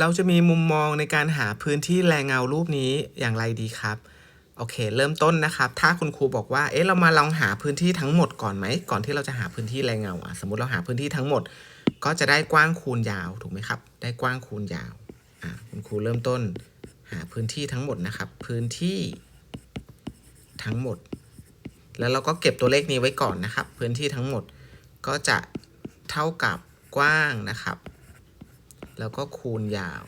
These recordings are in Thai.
เราจะมีมุมมองในการหาพื้นที่แรงเงารูปนี้อย่างไรดีครับ โอเค เริ่มต้นนะครับ ถ้าคุณครูบอกว่า เอ๊ะ เรามาลองหาพื้นที่ทั้งหมดก่อนไหม ก่อนที่เราจะหาพื้นที่แรงเงาอะ สมมติเราหาพื้นที่ทั้งหมด ก็จะได้กว้างคูณยาว ถูกไหมครับ ได้กว้างคูณยาว อ่า คุณครูเริ่มต้น หาพื้นที่ทั้งหมดนะครับ พื้นที่ทั้งหมด แล้วเราก็เก็บตัวเลขนี้ไว้ก่อนนะครับ พื้นที่ทั้งหมด ก็จะเท่ากับกว้างนะครับ แล้วก็คูณยาว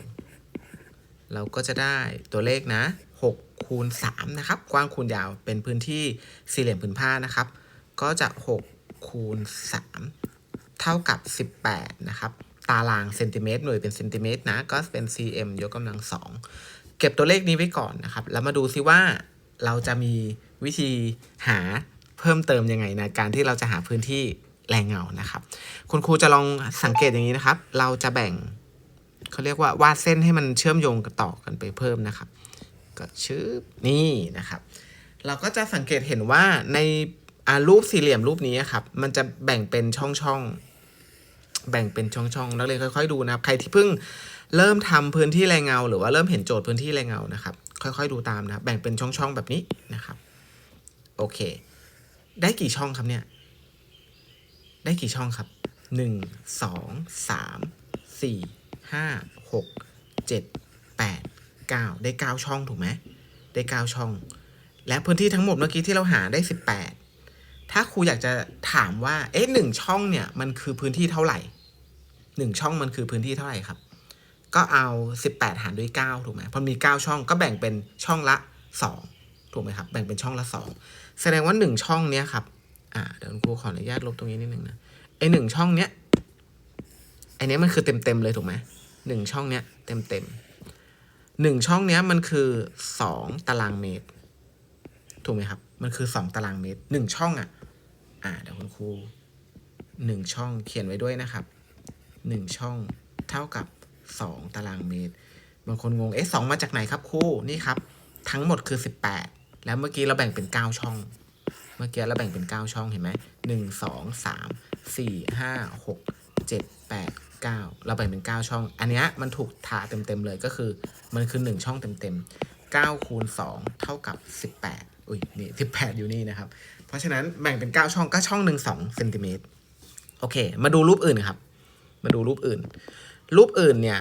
เราก็จะได้ตัวเลขนะ 6 คูณ 3 นะครับ กว้างคูณยาวเป็นพื้นที่สี่เหลี่ยมผืนผ้านะครับ ก็จะ 6 คูณ 3 เท่ากับ 18 นะครับ ตารางเซนติเมตรหน่วยเป็นเซนติเมตรนะ ก็เป็น cm ยกกำลัง 2 เก็บตัวเลขนี้ไว้ก่อนนะครับ แล้วมาดูซิว่าเราจะมีวิธีหาเพิ่มเติมยังไงในการที่เราจะหาพื้นที่แรงเงานะครับ คุณครูจะลองสังเกตอย่างนี้นะครับ เราจะแบ่ง เขาเรียกว่าวาดเส้นให้มันเชื่อมโยงกันต่อกันไปเพิ่มนะครับ ก็ชื่อนี่นะครับ เราก็จะสังเกตเห็นว่าในรูปสี่เหลี่ยมรูปนี้ครับ มันจะแบ่งเป็นช่องช่องแบ่งเป็นช่องๆนักเรียนค่อย ๆ ดูนะครับ ใครที่เพิ่งเริ่มทำพื้นที่แรงเงา หรือว่าเริ่มเห็นโจทย์พื้นที่แรงเงานะครับ ค่อยๆดูตามนะแบ่งเป็นช่องๆแบบนี้นะครับ โอเค ได้กี่ช่องครับเนี่ย ได้กี่ช่องครับหนึ่งสองสามสี่ 5 6 7 8 9 ได้ 9 ช่องถูกไหมได้ 9 ช่อง และพื้นที่ทั้งหมดเมื่อกี้ที่เราหาได้ 18 ถ้าครูอยากจะถามว่าเอ๊ะหนึ่งช่องเนี่ยมันคือพื้นที่เท่าไหร่ 1 ช่องมันคือพื้นที่เท่าไหร่ครับ ก็เอา 18 หารด้วย 9 ถูกไหมพอมี 9 ช่องก็แบ่งเป็นช่องละ 2 ถูกไหมครับ แบ่งเป็นช่องละ 2 แสดงว่า 1 ช่องเนี้ยครับอ่าเดี๋ยวครูขออนุญาตลบตรงนี้นิดนึงนะไอหนึ่งช่องเนี้ยไอเนี้มันคือเต็มเต็มเลยถูกไหม หนึ่งช่องเนี้ยเต็มเต็มหนึ่งช่องเนี้ยมันคือสองตารางเมตร ถูกไหมครับ มันคือสองตารางเมตรหนึ่งช่องอะ อ่าเดี๋ยวคุณครูหนึ่งช่องเขียนไว้ด้วยนะครับหนึ่งช่องเท่ากับสองตารางเมตร บางคนงง เอ๊ะสองมาจากไหนครับครูนี่ครับ ทั้งหมดคือสิบแปดแล้วเมื่อกี้เราแบ่งเป็นเก้าช่อง เมื่อกี้เราแบ่งเป็น9ช่องเห็นไหมหนึ่งสองสามสี่ห้าหก เจ็ดแปดเก้าเราแบ่งเป็น 9 ช่อง อันนี้มันถูกทาเต็มๆเลยก็คือมันคือ 1 ช่องเต็มๆ9คูณ2เท่ากับ 18 อุ้ยนี่18 อยู่นี่นะครับ เพราะฉะนั้นแบ่งเป็น 9 ช่องก็ช่องหนึ่ง2เซนติเมตรโอเค มาดูรูปอื่นครับ มาดูรูปอื่น รูปอื่นเนี่ย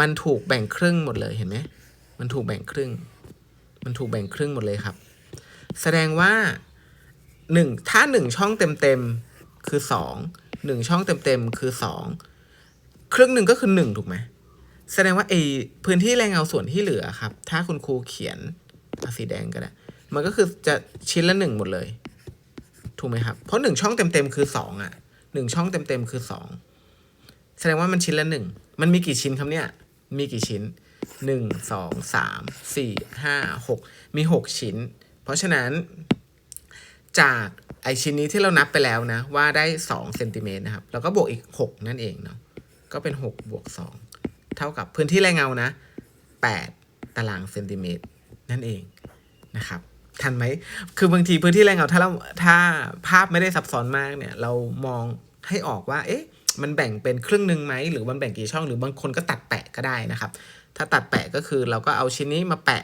มันถูกแบ่งครึ่งหมดเลยเห็นไหมมันถูกแบ่งครึ่ง มันถูกแบ่งครึ่งหมดเลยครับ แสดงว่าหนึ่งถ้าหนึ่งช่องเต็มเต็มๆคือสอง หนึ่งช่องเต็มเต็มๆคือสองครึ่งหนึ่งก็คือหนึ่งถูกไหมแสดงว่าไอพื้นที่แรงเงาส่วนที่เหลือครับ ถ้าคุณครูเขียนเอาสีแดงก็ได้ มันก็คือจะชิ้นละหนึ่งหมดเลย ถูกไหมครับ เพราะหนึ่งช่องเต็มเต็มๆคือสองอะหนึ่งช่องเต็มเต็มๆคือสองแสดงว่ามันชิ้นละหนึ่งมันมีกี่ชิ้นครับเนี่ย มีกี่ชิ้นหนึ่งสองสามสี่ห้าหกมีหกชิ้น เพราะฉะนั้นจาก ไอชิ้นนี้ที่เรานับไปแล้วนะ ว่าได้2เซนติเมตรนะครับ แล้วก็บวกอีก 6 นั่นเองเนาะก็เป็น 6 บวก 2 เท่ากับพื้นที่แรงเงานะ 8 ตารางเซนติเมตรนั่นเองนะครับทันไหม คือบางทีพื้นที่แรงเงาถ้าเราถ้าภาพไม่ได้ซับซ้อนมากเนี่ย เรามองให้ออกว่า เอ๊ะ มันแบ่งเป็นครึ่งหนึ่งไหม หรือมันแบ่งกี่ช่อง หรือบางคนก็ตัดแปะก็ได้นะครับ ถ้าตัดแปะก็คือเราก็เอาชิ้นนี้มาแปะ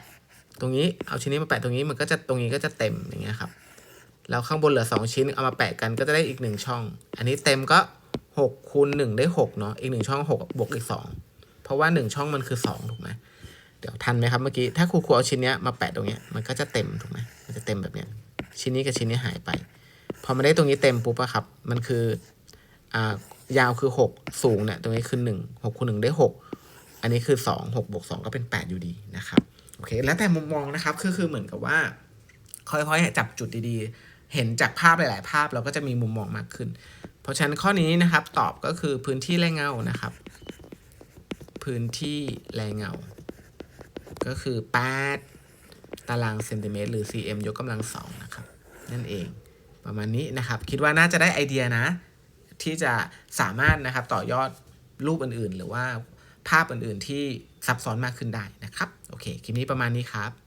ตรงนี้ เอาชิ้นนี้มาแปะตรงนี้ มันก็จะตรงนี้ก็จะเต็มอย่างเงี้ยครับ แล้วข้างบนเหลือ 2 ชิ้นเอามาแปะกันก็จะได้อีก 1 ช่อง อันนี้เต็มก็6คูณ1ได้6เนาะอีก 1 ช่อง 6 บวกอีก 2 เพราะว่า 1 ช่องมันคือ 2 ถูกไหมเดี๋ยวทันไหมครับเมื่อกี้ถ้าครูครูเอาชิ้นเนี้ยมาแปะตรงเนี้ยมันก็จะเต็มถูกไหมมันจะเต็มแบบเนี้ยชิ้นนี้กับชิ้นนี้หายไป พอมาได้ตรงนี้เต็มปุ๊บอะครับ มันคืออ่ายาวคือ 6 สูงเนี่ยตรงนี้คือ 1 6คูณ1ได้ 6 อันนี้คือ 2 6บวก2ก็เป็น 8 อยู่ดีนะครับโอเคแล้วแต่มุมมองนะครับคือคือเหมือนกับว่าค่อยๆ จับจุดดีๆ เห็นจากภาพหลาย ๆ ภาพเราก็จะมีมุมมองมากขึ้น เพราะฉะนั้นข้อนี้นะครับตอบก็คือพื้นที่แรงเงานะครับ พื้นที่แรงเงา ก็คือ8ตารางเซนติเมตรหรือ cm ยกกำลังสองนะครับนั่นเองประมาณนี้นะครับ คิดว่าน่าจะได้ไอเดียนะ ที่จะสามารถนะครับต่อยอดรูปอื่น ๆ หรือว่าภาพอื่น ๆ ที่ซับซ้อนมากขึ้นได้นะครับ โอเค คลิปนี้ประมาณนี้ครับ